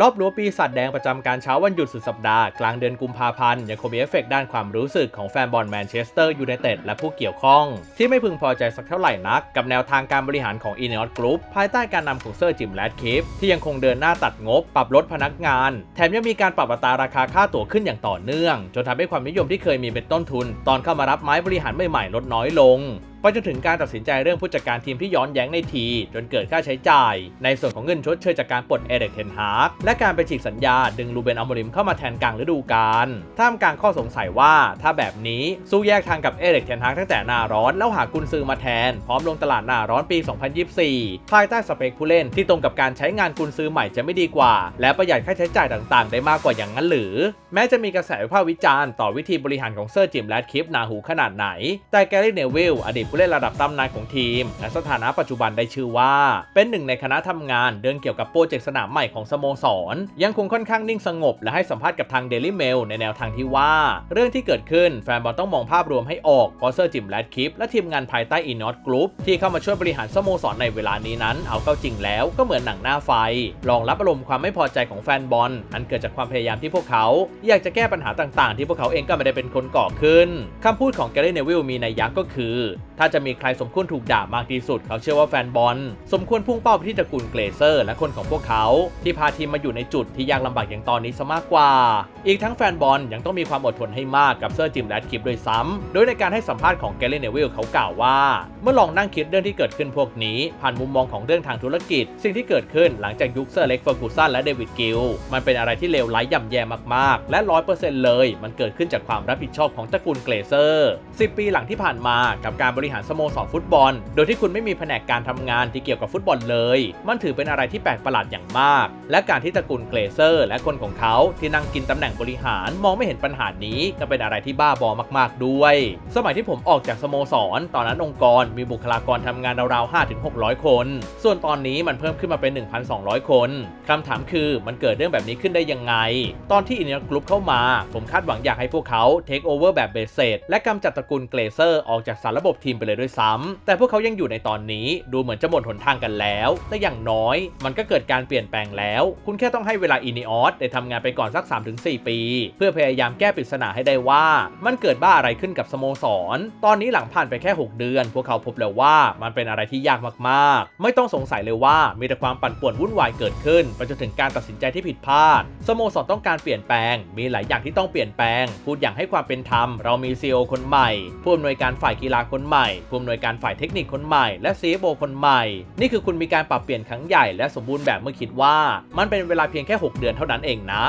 รอบรั้วปีศาจแดงประจำการเช้าวันหยุดสุดสัปดาห์ กลางเดือนกุมภาพันธ์ยังคงมีเอฟเฟกต์ด้านความรู้สึกของแฟนบอลแมนเชสเตอร์ยูไนเต็ดและผู้เกี่ยวข้อง ที่ไม่พึงพอใจสักเท่าไหร่นัก กับแนวทางการบริหารของ i n e o s Group ภายใต้การนำของเซอร์จิมแรดคิฟที่ยังคงเดินหน้าตัดงบ ปรับลดพนักงาน แถมยังมีการปรับอัตราราคาค่าตั๋วขึ้นอย่างต่อเนื่อง จนทำให้ความนิยมที่เคยมีเป็นต้นทุน ตอนเข้ามารับไม้บริหารใหม่ๆลดน้อยลง ไปจนถึงการตัดสินใจเรื่องผู้จัดการทีมที่ย้อนแย้งในที จนเกิดค่าใช้จ่าย ในส่วนของเงินชดเชยจากการปลดเอเด็กเทนฮาร์กและการไปฉีกสัญญาดึงลูเบนอัลโมริมเข้ามาแทนกลางฤดูกาลท่ามกลางข้อสงสัยว่าถ้าแบบนี้สู้แยกทางกับเอเด็กเทนฮาร์กตั้งแต่หน้าร้อนแล้วหากุนซือมาแทน พร้อมลงตลาดหน้าร้อนปี 2024 ภายใต้สเปคผู้เล่นที่ตรงกับการใช้งานกุนซือใหม่จะไม่ดีกว่า และประหยัดค่าใช้จ่ายต่างๆ ได้มากกว่าอย่างนั้นหรือ แม้จะมีกระแสวิพากษ์วิจารณ์ต่อวิธีบริหารของเซอร์จิมแรดคิฟนาหูขนาดไหน แต่แกรี่เนวิลอดีตผู้เล่นระดับตำนานของทีม และสถานะปัจจุบันได้ชื่อว่า เป็นหนึ่งในคณะทำงานเรื่องเกี่ยวกับโปรเจกต์สนามใหม่ของสโมสร ยังคงค่อนข้างนิ่งสงบ และให้สัมภาษณ์กับทาง Daily Mail ในแนวทางที่ว่า เรื่องที่เกิดขึ้นแฟนบอลต้องมองภาพรวมให้ออกเพราะเซอร์จิมแรดคิฟและทีมงานภายใต้อินอตกรุ๊ปที่เข้ามาช่วยบริหารสโมสรในเวลานี้นั้น เอาเข้าจริงแล้วก็เหมือนหนังหน้าไฟรองรับอารมณ์ความไม่พอใจของแฟนบอลอันเกิดจากความพยายามที่พวกเขา อยากจะแก้ปัญหาต่าง ๆ ที่พวกเขาเองก็ไม่ได้เป็นคนก่อขึ้นคำพูดของแกรี่เนวิลมีนัยยะก็คือถ้าจะมีใครสมควรถูกด่ามากที่สุด เขาเชื่อว่าแฟนบอลสมควรพุ่งเป้าไปที่ตระกูลเกรเซอร์และคนของพวกเขา ที่พาทีมมาอยู่ในจุดที่ยากลำบากอย่างตอนนี้ซะมากกว่า อีกทั้งแฟนบอลยังต้องมีความอดทนให้มากกับเซอร์จิมแรดคลิปด้วยซ้ำโดยในการให้สัมภาษณ์ของแกรี่เนวิลเขากล่าวว่า เมื่อลองนั่งคิดเรื่องที่เกิดขึ้นพวกนี้ ผ่านมุมมองของเรื่องทางธุรกิจ สิ่งที่เกิดขึ้นหลังจากยุคเซอร์เล็กเฟอร์กูสันและเดวิดกิลมันเป็นอะไรที่เลวร้ายย่ำแย่มากๆ และร้อยเปอร์เซ็นต์เลย มันเกิดขึ้นจากความรับผิดชอบของตระกูลเกรเซอร์10 ปีหลังที่ผ่านมากับการบริหารสโมสรฟุตบอล โดยที่คุณไม่มีแผนกการทำงานที่เกี่ยวกับฟุตบอลเลย มันถือเป็นอะไรที่แปลกประหลาดอย่างมาก และการที่ตระกูลเกรเซอร์ และคนของเขาที่นั่งกินตำแหน่งบริหารมองไม่เห็นปัญหานี้ก็เป็นอะไรที่บ้าบอมากๆด้วย สมัยที่ผมออกจากสโมสร ตอนนั้นองค์กรมีบุคลากรทำงานราวๆ5-600 คน ส่วนตอนนี้มันเพิ่มขึ้นมาเป็น 1,200 คนคำถามคือมันเกิดเรื่องแบบนี้ขึ้นได้ยังไง ตอนที่อินเนียกรุ๊ปเข้ามา ผมคาดหวังอยากให้พวกเขาเทคโอเวอร์แบบเบสเซตและกำจัดตระกูลเกรเซอร์ออกจากสารระบบทีมไปเลยด้วยซ้ำแต่พวกเขายังอยู่ในตอนนี้ดูเหมือนจะหมดหนทางกันแล้วแต่อย่างน้อย มันก็เกิดการเปลี่ยนแปลงแล้ว คุณแค่ต้องให้เวลาอินิออสได้ทำงานไปก่อนสัก 3-4 ปี เพื่อพยายามแก้ปริศนาให้ได้ว่า มันเกิดบ้าอะไรขึ้นกับสโมสร ตอนนี้หลังผ่านไปแค่ 6 เดือน พวกเขาพบแล้วว่ามันเป็นอะไรที่ยากมากๆ ไม่ต้องสงสัยเลยว่ามีแต่ความปั่นป่วนวุ่นวายเกิดขึ้นไปจนถึงการตัดสินใจที่ผิดพลาดสโมสรต้องการเปลี่ยนแปลง มีหลายอย่างที่ต้องเปลี่ยนแปลง พูดอย่างให้ความเป็นธรรม เรามีซีอคนใหม่ผู้อำนวยการฝ่ายกีฬาคนใหม่ผู้อำนวยการฝ่ายเทคนิคคนใหม่ และซีโคนใหม่ นี่คือคุณมีการปรับเปลี่ยนครั้งใหญ่และสมบูรณ์แบบเมื่อคิดว่า มันเป็นเวลาเพียงแค่ 6 เดือนเท่านั้นเองนะ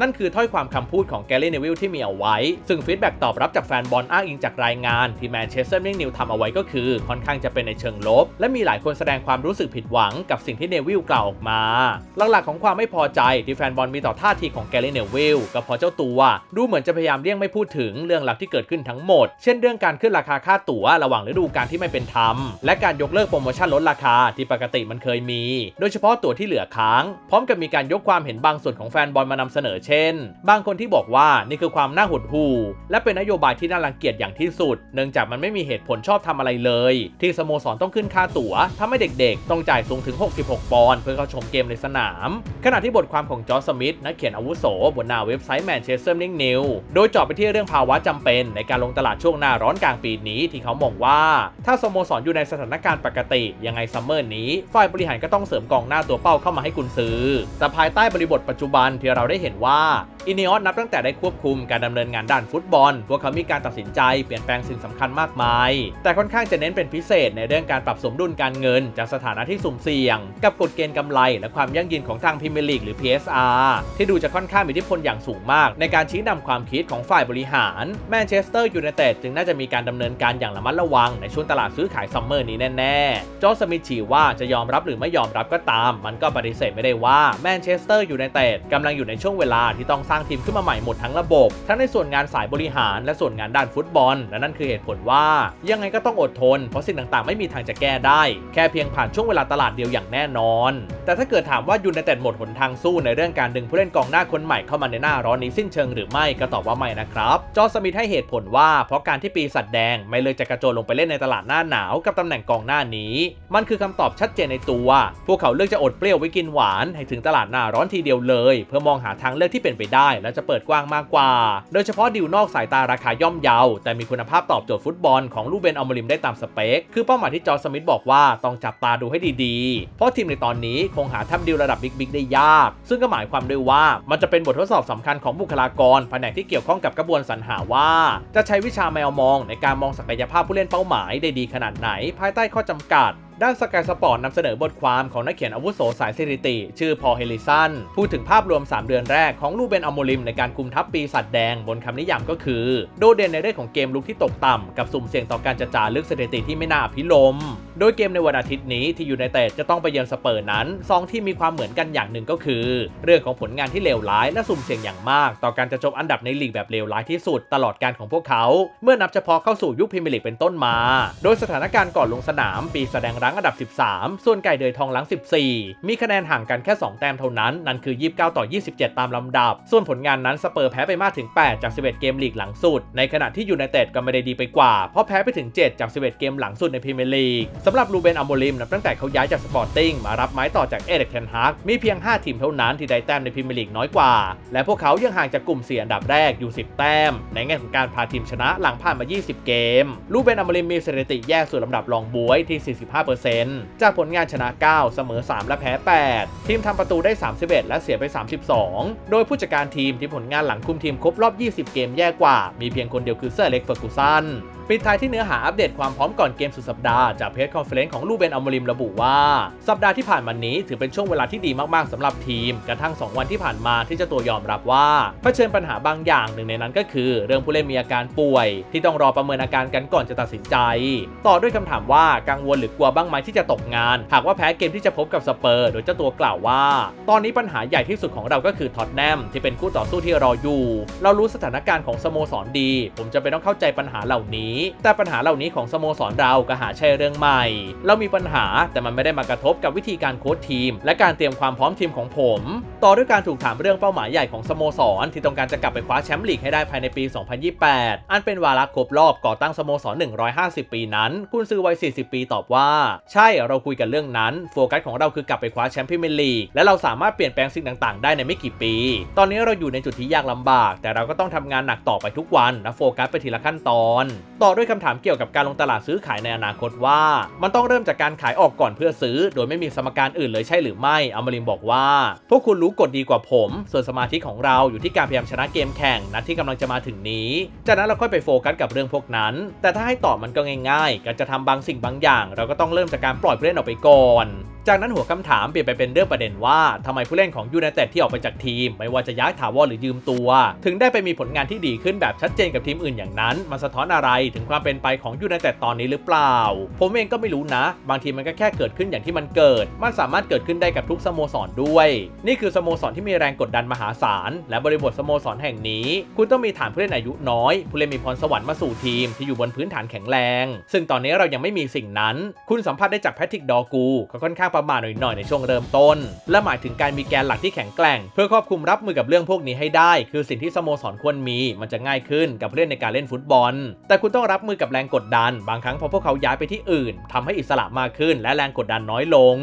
นั่นคือถ้อยความคำพูดของแกลลี่เนวิลที่มีเอาไว้ ซึ่งฟีดแบ็กตอบรับจากแฟนบอลอ้างอิงจากรายงาน ที่แมนเชสเตอร์นิงนิวทำเอาไว้ก็คือ ค่อนข้างจะเป็นในเชิงลบ และมีหลายคนแสดงความรู้สึกผิดหวังกับสิ่งที่เนวิลกล่าวออกมา หลักๆของความไม่พอใจที่แฟนบอลมีต่อท่าทีของแกลลี่เนวิลก็เพราะเจ้าตัวดูเหมือนจะพยายามเลี่ยงไม่พูดถึงเรื่องราวที่เกิดขึ้นทั้งหมด เช่นเรื่องการขึ้นราคาค่าตั๋วระหว่างฤดูกาลที่ไม่เป็นธรรม และการยกเลิกโปรโมชั่นลดราคาที่ปกติมันเคยมี โดยเฉพาะตั๋วที่เหลือค้าง พร้อมกับมีการยกความเห็นบางส่วนของแฟนบอลมานำเสนอเช่น บางคนที่บอกว่านี่คือความน่าหดหู่ และเป็นนโยบายที่น่ารังเกียจอย่างที่สุด เนื่องจากมันไม่มีเหตุผลชอบทำอะไรเลย ที่สโมสรต้องขึ้นค่าตั๋วทำให้เด็กๆ ต้องจ่ายสูงถึง 66 ปอนด์เพื่อเข้าชมเกมในสนาม ขณะที่บทความของจอร์สมิธนักเขียนอาวุโสบนหน้าเว็บไซต์แมนเชสเตอร์นิงนิวโดยเจาะไปที่เรื่องภาวะจำเป็นในการลงตลาดช่วงหน้าร้อนกลางปีนี้ที่เขามองว่า ถ้าสโมสรอยู่ในสถานการณ์ปกติยังไงซัมเมอร์นี้ฝ่ายบริหารก็ต้องเสริมกองหน้าตัวเป้าเข้ามาให้กุนซื้อแต่ภายใต้บริบทปัจจุบันที่เราได้เห็นว่าว่า อินิออสนับตั้งแต่ได้ควบคุมการดำเนินงานด้านฟุตบอล พวกเขามีการตัดสินใจเปลี่ยนแปลงสิ่งสำคัญมากมาย แต่ค่อนข้างจะเน้นเป็นพิเศษในเรื่องการปรับสมดุลการเงิน จากสถานะที่สุ่มเสี่ยง กับกฎเกณฑ์กำไรและความยั่งยืนของทางพรีเมียร์ลีกหรือ PSR ที่ดูจะค่อนข้างมีอิทธิพลอย่างสูงมาก ในการชี้นำความคิดของฝ่ายบริหารแมนเชสเตอร์ยูไนเต็ดจึงน่าจะมีการดำเนินการอย่างระมัดระวังในช่วงตลาดซื้อขายซัมเมอร์นี้แน่ๆจอสมิธชีว่าจะยอมรับหรือไม่ยอมรับก็ตาม มันก็ปฏิเสธไม่ได้ว่าแมนเชสเตอร์ยูไนเต็ดกำลังอยู่ในช่วงเวลาที่ต้องสร้างางทีมขึ้นมาใหม่หมดทั้งระบบ ทั้งในส่วนงานสายบริหาร และส่วนงานด้านฟุตบอล และนั่นคือเหตุผลว่า ยังไงก็ต้องอดทน เพราะสิ่งต่างๆ ไม่มีทางจะแก้ได้ แค่เพียงผ่านช่วงเวลาตลาดเดียวอย่างแน่นอน แต่ถ้าเกิดถามว่ายูไนเต็ดหมดหนทางสู้ในเรื่องการดึงผู้เล่นกองหน้าคนใหม่เข้ามาในหน้าร้อนนี้สิ้นเชิงหรือไม่ก็ตอบว่าไม่นะครับ จอสมิธให้เหตุผลว่า เพราะการที่ปีสัตว์แดงไม่เลยจะกระโจนลงไปเล่นในตลาดหน้าหนาวกับตำแหน่งกองหน้านี้ มันคือคำตอบชัดเจนในตัว พวกเขาเลือกจะอดเปรี้ยวไว้กินหวานให้ถึงตลาดหน้าร้อนทีเดียวเลย เพื่อมองหาทางเลือกที่เป็นไปได้และจะเปิดกว้างมากกว่า โดยเฉพาะดิวนอกสายตาราคาย่อมเยา แต่มีคุณภาพตอบโจทย์ฟุตบอลของลูเบนอมริมได้ตามสเปค คือเป้าหมายที่จอร์สมิธบอกว่าต้องจับตาดูให้ดีๆ เพราะทีมในตอนนี้คงหาทำดีลระดับบิ๊กๆได้ยาก ซึ่งก็หมายความด้วยว่ามันจะเป็นบททดสอบสำคัญของบุคลากรแผนกที่เกี่ยวข้องกับกระบวนสรรหาว่า จะใช้วิชาแมวมองในการมองศักยภาพผู้เล่นเป้าหมายได้ดีขนาดไหน ภายใต้ข้อจำกัด ด้านสกายสปอร์ตนำเสนอบทความของนักเขียนอาวุโสสายสถิติ ชื่อพอลเฮลิสันพูดถึงภาพรวม 3 เดือนแรกของลูเบนอโมลิมในการคุมทัพปีสัตว์แดงบนคำนิยามก็คือ โดดเด่นในเรื่องของเกมลุกที่ตกต่ำกับสุ่มเสี่ยงต่อการจะจารึกสถิติที่ไม่น่าพิลม โดยเกมในวันอาทิตย์นี้ที่อยู่ในเตจะต้องไปเยือนสเปอร์นั้นซองที่มีความเหมือนกันอย่างหนึ่งก็คือ เรื่องของผลงานที่เลวร้ายและสุ่มเสี่ยงอย่างมาก ต่อการจะจบอันดับในลีกแบบเลวร้ายที่สุด ตลอดการของพวกเขา เมื่อนับเฉพาะเข้าสู่ยุคพรีเมียร์ลีกเป็นต้นมา โดยสถานการณ์ก่อนลงสนาม ปีแสดงรั้งอันดับ 13 ส่วนไก่เดยทองหลัง14 มีคะแนนห่างกันแค่ 2 แต้มเท่านั้น นั่นคือ 29 ต่อ 27 ตามลำดับ ส่วนผลงานนั้นสเปอร์แพ้ไปมากถึง 8 จาก 11 เกมลีกหลังสุด ในขณะที่ยูไนเต็ดก็ไม่ได้ดีไปกว่า เพราะแพ้ไปถึง 7 จาก 11 เกมหลังสุดในพรีเมียร์ลีกสำหรับลูเบนอัมโบลิมนับตั้งแต่เขาย้ายจากสปอร์ติ้งมารับไม้ต่อจากเอเด็กเทนฮากมีเพียง 5 ทีมเท่านั้นที่ได้แต้มในพรีเมียร์ลีกน้อยกว่า และพวกเขายังห่างจากกลุ่ม4อันดับแรกอยู่ 10 แต้ม ในแง่ของการพาทีมชนะหลังผ่านมา 20 เกม ลูเบนอัมโบลิมมีสถิติแย่สุดลำดับรองบวยที่ 45%จากผลงานชนะ 9 เสมอ 3 และแพ้ 8 ทีมทำประตูได้ 31 และเสียไป 32 โดยผู้จัดการทีมที่ผลงานหลังคุมทีมครบรอบ 20 เกมแย่กว่า มีเพียงคนเดียวคือเซอร์เล็กเฟอร์กูสัน ปิดท้ายที่เนื้อหาอัปเดตความพร้อมก่อนเกมสุดสัปดาห์จากเพจคอนเฟลเลนซ์ของลูเบนอัมริมระบุว่า สัปดาห์ที่ผ่านมานี้ถือเป็นช่วงเวลาที่ดีมากๆสำหรับทีม กระทั่ง 2 วันที่ผ่านมาที่เจ้าตัวยอมรับว่าเผชิญปัญหาบางอย่างหนึ่งในนั้นก็คือ เรื่องผู้เล่นมีอาการป่วย ที่ต้องรอประเมินอาการกันก่อนจะตัดสินใจ ต่อด้วยคำถามว่ากังวลหรือกลัวบ้างไหมที่จะตกงาน หากว่าแพ้เกมที่จะพบกับสเปอร์ โดยเจ้าตัวกล่าวว่า ตอนนี้ปัญหาใหญ่ที่สุดของเราก็คือท็อตแนมที่เป็นคู่ต่อสู้ที่รออยู่ เรารู้สถานการณ์ของสโมสรดี ผมจะเป็นต้องเข้าใจปัญหาเหล่านี้แต่ปัญหาเหล่านี้ของสโมสรเราก็หาใช่เรื่องใหม่ เรามีปัญหาแต่มันไม่ได้มากระทบกับวิธีการโค้ชทีม และการเตรียมความพร้อมทีมของผม ต่อด้วยการถูกถามเรื่องเป้าหมายใหญ่ของสโมสร ที่ต้องการจะกลับไปคว้าแชมป์ลีกให้ได้ภายในปี 2028 อันเป็นวาระครบรอบก่อตั้งสโมสร 150 ปีนั้น คุณซื้อวัย 40 ปีตอบว่า ใช่เราคุยกันเรื่องนั้น โฟกัสของเราคือกลับไปคว้าแชมป์พรีเมียร์ลีกและเราสามารถเปลี่ยนแปลงสิ่งต่างๆ ได้ในไม่กี่ปี ตอนนี้เราอยู่ในจุดที่ยากลำบาก แต่เราก็ต้องทำงานหนักต่อไปทุกวันและโฟกัสไปทีละขั้นตอน ต่ออด้วยคำถามเกี่ยวกับการลงตลาดซื้อขายในอนาคตว่า มันต้องเริ่มจากการขายออกก่อนเพื่อซื้อ โดยไม่มีสมการอื่นเลยใช่หรือไม่ อมรินบอกว่า พวกคุณรู้กฎดีกว่าผม ส่วนสมาธิของเราอยู่ที่การพยายามชนะเกมแข่งนัดที่กำลังจะมาถึงนี้ จากนั้นเราค่อยไปโฟกัสกับเรื่องพวกนั้น แต่ถ้าให้ตอบมันก็ง่าย ๆ การจะทำบางสิ่งบางอย่าง เราก็ต้องเริ่มจากการปล่อยผู้เล่นออกไปก่อน จากนั้นหัวคำถามเปลี่ยนไปเป็นเรื่องประเด็นว่าทำไมผู้เล่นของยูไนเต็ดที่ออกไปจากทีม ไม่ว่าจะย้ายถาวรหรือยืมตัว ถึงได้ไปมีผลงานที่ดีขึ้นแบบชัดเจนกับทีมอื่นอย่างนั้น มันสะท้อนอะไรถึงความเป็นไปของยูไนเต็ดตอนนี้หรือเปล่า ผมเองก็ไม่รู้นะ บางทีมันก็แค่เกิดขึ้นอย่างที่มันเกิด มันสามารถเกิดขึ้นได้กับทุกสโมสรด้วย นี่คือสโมสรที่มีแรงกดดันมหาศาลและบริบทสโมสรแห่งนี้ คุณต้องมีฐานผู้เล่นอายุน้อย ผู้เล่นมีพรสวรรค์มาสู่ทีมที่อยู่บนพื้นฐานแข็งแรง ซึ่งตอนนี้เรายังไม่มีสิ่งนั้น คุณสัมผัสได้จากแพทริกดอกูก็ค่อนข้างประมาทหน่อยๆในช่วงเริ่มต้น และหมายถึงการมีแกนหลักที่แข็งแกร่ง เพื่อครอบคลุมรับมือกับเรื่องพวกนี้ให้ได้ คือสิ่งที่สโมสรควรมี มันจะง่ายขึ้นกับเพื่อนในการเล่นฟุตบอล แต่คุณต้องรับมือกับแรงกดดัน บางครั้งพอพวกเขาย้ายไปที่อื่นทำให้อิสระมากขึ้น และแรงกดดันน้อยลง